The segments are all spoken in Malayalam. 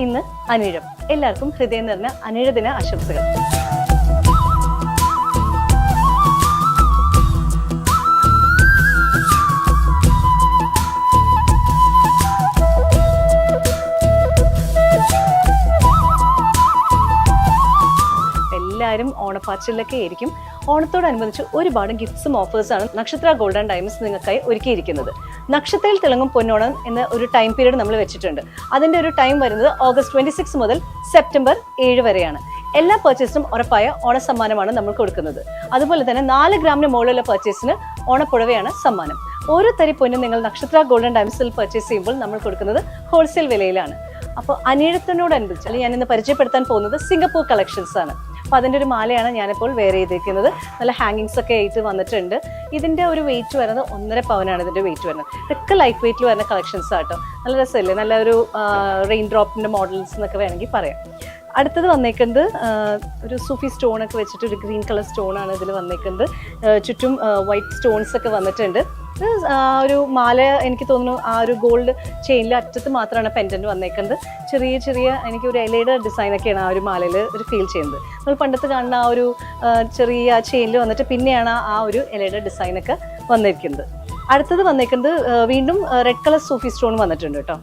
ഇന്ന് അനിഴം. എല്ലാവർക്കും ഹൃദയം നിറഞ്ഞ അനിഴ ദിന ആശംസകൾ. എല്ലാവരും ഓണപ്പാച്ചിലൊക്കെ ആയിരിക്കും. ഓണത്തോടനുബന്ധിച്ച് ഒരുപാട് ഗിഫ്റ്റ്സും ഓഫേഴ്സാണ് നക്ഷത്ര ഗോൾഡൻ ഡയമണ്ട്സ് നിങ്ങൾക്കായി ഒരുക്കിയിരിക്കുന്നത്. നക്ഷത്രയിൽ തിളങ്ങും പൊന്നോണം എന്ന ഒരു ടൈം പീരീഡ് നമ്മൾ വെച്ചിട്ടുണ്ട്. അതിന്റെ ഒരു ടൈം വരുന്നത് ഓഗസ്റ്റ് ട്വന്റി സിക്സ് മുതൽ സെപ്റ്റംബർ ഏഴ് വരെയാണ്. എല്ലാ പർച്ചേസിനും ഉറപ്പായ ഓണസമ്മാനമാണ് നമ്മൾ കൊടുക്കുന്നത്. അതുപോലെ തന്നെ നാല് ഗ്രാമിന് മുകളിലുള്ള പർച്ചേസിന് ഓണപ്പുഴവയാണ് സമ്മാനം. ഓരോ തരി പൊന്നും നിങ്ങൾ നക്ഷത്ര ഗോൾഡൻ ഡയമണ്ട്സിൽ പർച്ചേസ് ചെയ്യുമ്പോൾ നമ്മൾ കൊടുക്കുന്നത് ഹോൾസെയിൽ വിലയിലാണ്. അപ്പോൾ അനിഴത്തിനോടനുബന്ധിച്ച് ഞാൻ ഇന്ന് പരിചയപ്പെടുത്താൻ പോകുന്നത് സിംഗപ്പൂർ കളക്ഷൻസ് ആണ്. അപ്പോൾ അതിന്റെ ഒരു മാലയാണ് ഞാനിപ്പോൾ വെയർ ചെയ്തിരിക്കുന്നത് നല്ല ഹാങ്ങിങ്സ് ഒക്കെ ആയിട്ട് വന്നിട്ടുണ്ട്. ഇതിന്റെ ഒരു വെയിറ്റ് വരുന്നത് ഒന്നര പവനാണ് ഇതിന്റെ വെയിറ്റ് വരുന്നത്. ഇതൊക്കെ ലൈറ്റ് വെയിറ്റിൽ വരുന്ന കളക്ഷൻസ് ആട്ടോ നല്ല രസമല്ലേ? നല്ല ഒരു റെയിൻ ഡ്രോപ്പിന്റെ മോഡൽസ് എന്നൊക്കെ വേണമെങ്കിൽ പറയാം. അടുത്തത് വന്നേക്കുന്നത് ഒരു സൂഫി സ്റ്റോൺ ഒക്കെ വെച്ചിട്ട് ഒരു ഗ്രീൻ കളർ സ്റ്റോൺ ആണ് ഇതിൽ വന്നേക്കുന്നത്. ചുറ്റും വൈറ്റ് സ്റ്റോൺസ് ഒക്കെ വന്നിട്ടുണ്ട്. ഒരു മാല എനിക്ക് തോന്നുന്നു ആ ഒരു ഗോൾഡ് ചെയിനിൽ അറ്റത്ത് മാത്രമാണ് പെൻഡന്റ് വന്നേക്കുന്നത്. ചെറിയ ചെറിയ എനിക്ക് ഒരു ഇലയുടെ ഡിസൈനൊക്കെയാണ് ആ ഒരു മാലയിൽ ഒരു ഫീൽ ചെയ്യുന്നത്. നമ്മൾ പണ്ടത്തെ കാണുന്ന ആ ഒരു ചെറിയ ചെയിനിൽ വന്നിട്ട് പിന്നെയാണ് ആ ഒരു ഇലയുടെ ഡിസൈനൊക്കെ വന്നിരിക്കുന്നത് അടുത്തത് വന്നേക്കുന്നത് വീണ്ടും റെഡ് കളർ സൂഫി സ്റ്റോൺ വന്നിട്ടുണ്ട് കേട്ടോ.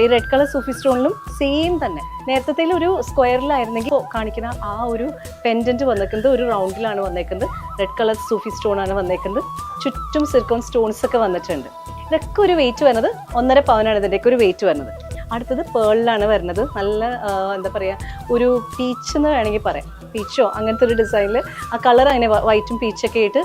ഈ റെഡ് കളർ സൂഫി സ്റ്റോണിലും സെയിം തന്നെ. നേരത്തെ ഒരു സ്ക്വയറിലായിരുന്നെങ്കിൽ കാണിക്കുന്ന ആ ഒരു പെൻഡന്റ് വന്നേക്കുന്നത് ഒരു റൗണ്ടിലാണ് വന്നേക്കുന്നത്. റെഡ് കളർ സൂഫി സ്റ്റോൺ ആണ് വന്നേക്കുന്നത്. ചുറ്റും സിർക്കോൺ സ്റ്റോൺസ് ഒക്കെ വന്നിട്ടുണ്ട്. ഇതൊക്കെ ഒരു വെയിറ്റ് വരുന്നത് ഒന്നര പവനാണ് ഇതിന്റെയൊക്കെ ഒരു വെയിറ്റ് വരുന്നത്. അടുത്തത് പേളിലാണ് വരുന്നത്. നല്ല എന്താ പറയുക ഒരു പീച്ച് എന്ന് വേണമെങ്കിൽ പറയാം. പീച്ചോ അങ്ങനത്തെ ഒരു ഡിസൈനിൽ ആ കളർ അതിനെ വൈറ്റും പീച്ചൊക്കെ ആയിട്ട്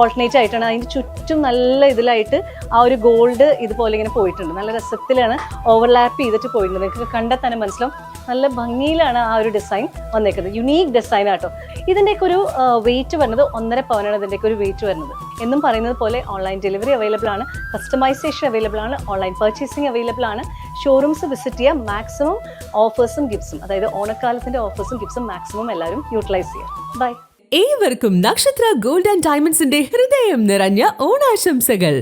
ഓൾട്ടർനേറ്റ് ആയിട്ടാണ് അതിന്റെ ചുറ്റും നല്ല ഇതിലായിട്ട് ആ ഒരു ഗോൾഡ് ഇതുപോലെ ഇങ്ങനെ പോയിട്ടുണ്ട്. നല്ല രസത്തിലാണ് ഓവർലാപ്പ് ചെയ്തിട്ട് പോയിട്ടുണ്ട്. നിങ്ങൾക്ക് കണ്ടാൽ തന്നെ മനസ്സിലാവും നല്ല ഭംഗിയിലാണ് ആ ഒരു ഡിസൈൻ വന്നേക്കുന്നത്. യുണീക്ക് ഡിസൈൻ ആട്ടോ. ഇതിന്റെയൊക്കെ ഒരു വെയിറ്റ് വരുന്നത് ഒന്നര പവനാണ് ഇതിന്റെയൊക്കെ ഒരു വെയിറ്റ് വരുന്നത്. എന്നും പറയുന്നത് പോലെ ഓൺലൈൻ ഡെലിവറി അവൈലബിൾ ആണ്. കസ്റ്റമൈസേഷൻ അവൈലബിൾ ആണ്. ഓൺലൈൻ പർച്ചേസിംഗ് അവൈലബിൾ ആണ്. ഷോറൂംസ് വിസിറ്റ് ചെയ്യുക മാക്സിമം ഓഫേഴ്സും ഗിഫ്റ്റ്സും അതായത് ഓണക്കാലത്തിന്റെ ഓഫേഴ്സും ഗിഫ്റ്റ്സും മാക്സിമം എല്ലാവരും യൂട്ടിലൈസ് ചെയ്യുക ബൈ ഏവർക്കും നക്ഷത്ര ഗോൾഡ് ആൻഡ് ഡയമണ്ട്സിന്റെ ഹൃദയം നിറഞ്ഞ ഓണാശംസകൾ.